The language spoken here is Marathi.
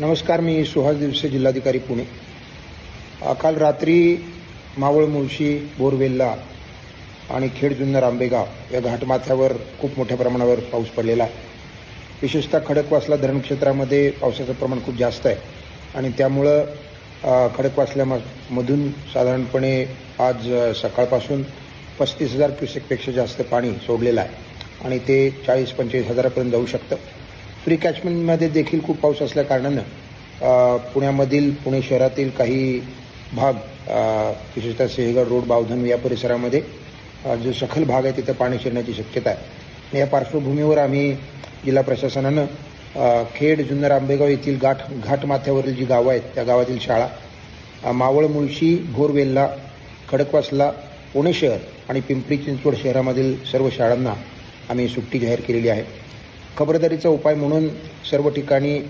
नमस्कार मी सुहास दिवसे जिल्हाधिकारी पुणे. काल रात्री मावळ मुळशी बोरवेल्ला आणि खेड जुन्नर आंबेगाव या घाटमाथ्यावर खूप मोठ्या प्रमाणावर पाऊस पडलेला आहे. विशेषतः खडकवासला धरण क्षेत्रामध्ये पावसाचं प्रमाण खूप जास्त आहे आणि त्यामुळं खडकवासल्यामधून साधारणपणे आज सकाळपासून पस्तीस हजार क्युसेकपेक्षा जास्त पाणी सोडलेलं आहे आणि ते चाळीस पंचेचाळीस हजारापर्यंत जाऊ शकतं. फ्री कॅचमेंटमध्ये देखील खूप पाऊस असल्या कारणानं पुण्यामधील पुणे शहरातील काही भाग विशेषतः सिंहगड रोड बावधन या परिसरामध्ये जो सखल भाग आहे तिथं पाणी शिरण्याची शक्यता आहे. आणि या पार्श्वभूमीवर आम्ही जिल्हा प्रशासनानं खेड जुन्नर आंबेगाव येथील गाठ घाटमाथ्यावरील जी गावं आहेत त्या गावातील शाळा मावळ मुळशी भोरवेल्ला खडकवासला पुणे शहर आणि पिंपरी चिंचवड शहरामधील सर्व शाळांना आम्ही सुट्टी जाहीर केलेली आहे. खबरदारीचा उपाय म्हणून सर्व ठिकाणी